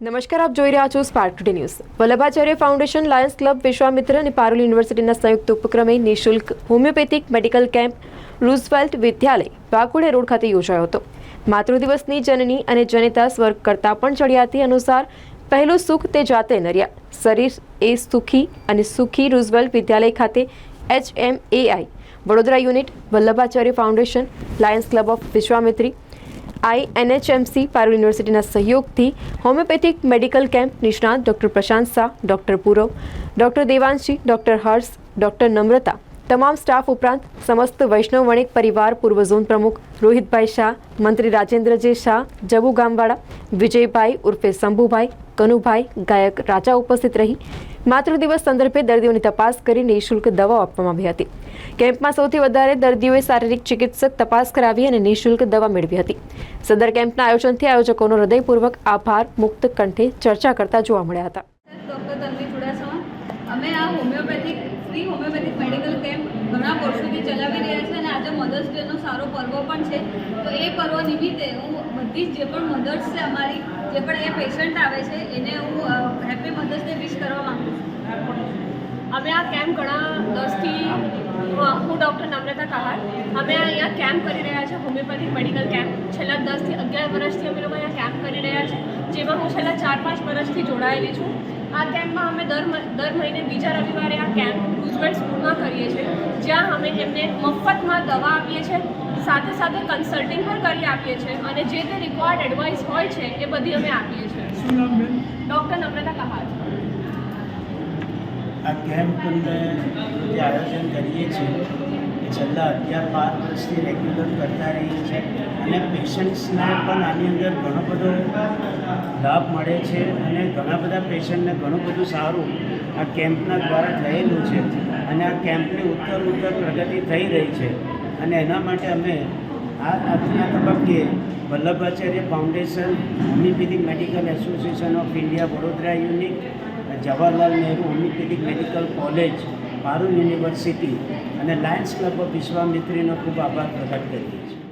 નમસ્કાર, આપ જોઈ રહ્યા છો Spark Today News Vallabhacharya Foundation Lions Club Vishwamitri અને પારુલ યુનિવર્સિટીના સંયુક્ત ઉપક્રમે નિઃશુલ્ક હોમિયોપેથિક મેડિકલ કેમ્પ, રૂઝવેલ્ટ વિદ્યાલય વાકોડે રોડ ખાતે યોજાયો હતો. માતૃદિવસની જનની અને જનેતા સ્વર્ગ કરતાં પણ ચડિયાતી અનુસાર, પહેલું સુખ તે જાતે નર્યા. શરીર એ સુખી અને સુખી રૂઝવેલ્ટ વિદ્યાલય ખાતે H M AI Vadodara unit, Vallabhacharya Foundation Lions Club of Vishwamitri I NHMC Parul યુનિવર્સિટીના સહયોગથી હોમિયોપેથિક મેડિકલ કેમ્પ નિષ્ણાત doctor Prashant Shah, doctor Purav, doctor Devanshi, doctor Harsh, doctor Namrata, તમામ સ્ટાફ ઉપરાંત સમસ્ત વૈષ્ણવ વણિક પરિવાર પૂર્વ ઝોન પ્રમુખ રોહિતભાઈ શાહ, મંત્રી રાજેન્દ્રજી શાહ, જબુ ગામવાળા વિજયભાઈ ઉર્ફે શંભુભાઈ કનુભાઈ ગાયક રાજા ઉપસ્થિત રહી. માતૃદિવસ સંદર્ભે દર્દીઓની તપાસ કરી નિઃશુલ્ક દવાઓ આપવામાં આવી હતી. કેમ્પમાં સૌથી વધારે દર્દીઓએ શારીરિક ચિકિત્સક તપાસ કરાવી અને નિઃશુલ્ક દવા મેળવી હતી. સદર કેમ્પના આયોજનથી આયોજકોનો હૃદયપૂર્વક આભાર, મુક્ત કંઠે ચર્ચા કરતા જોવા મળ્યા હતા. અમે આ homeopathic, free homeopathic medical camp ઘણા વર્ષોથી ચલાવી રહ્યા છે અને આજે મધર્સ ડેનો સારો પર્વ પણ છે. તો એ પર્વ નિમિત્તે હું બધી જે પણ મધર્સ છે, અમારી જે પણ એ પેશન્ટ આવે છે, એને હું હેપી મધર્સ ડે વિશ કરવા માંગુ છું. અમે આ કેમ્પ ઘણા દસથી હું ડૉક્ટર નમ્રતા કહાર. અમે અહીંયા કેમ્પ કરી રહ્યા છીએ હોમિયોપેથિક મેડિકલ કેમ્પ છેલ્લા દસથી અગિયાર વર્ષથી અમે લોકો અહીંયા કેમ્પ કરી રહ્યા છીએ જેમાં હું છેલ્લા ચાર પાંચ વર્ષથી જોડાયેલી છું. આ કેમ્પમાં અમે દર દર મહિને બીજા રવિવારે આ કેમ્પ રૂઝવેલ્ટ સ્કૂલમાં કરીએ છીએ જ્યાં અમે એમને મફતમાં દવા આપીએ છીએ સાથે સાથે કન્સલ્ટિંગ પણ કરી આપીએ છીએ અને જે તે રિક્વાયર્ડ એડવાઇસ હોય છે એ બધી અમે આપીએ છીએ. ડૉક્ટર નમ્રતા કહાર આ કેમ્પને જે આયોજન કરીએ છીએ એ છેલ્લા અગિયાર બાર વર્ષથી રેગ્યુલર કરતા રહીએ છીએ અને પેશન્ટ્સને પણ આની અંદર ઘણો બધો લાભ મળે છે અને ઘણા બધા પેશન્ટને ઘણું બધું સારું આ કેમ્પના દ્વારા થયેલું છે અને આ કેમ્પની ઉત્તર ઉત્તર પ્રગતિ થઈ રહી છે. અને એના માટે અમે આ આજના તબક્કે Vallabhacharya Foundation, Homeopathic Medical Association of India, Vadodara unit, Jawaharlal Nehru Homeopathic Medical College, Parul University અને લાયન્સ ક્લબ ઓફ વિશ્વામિત્રીનો ખૂબ આભાર પ્રગટ કરીએ છીએ.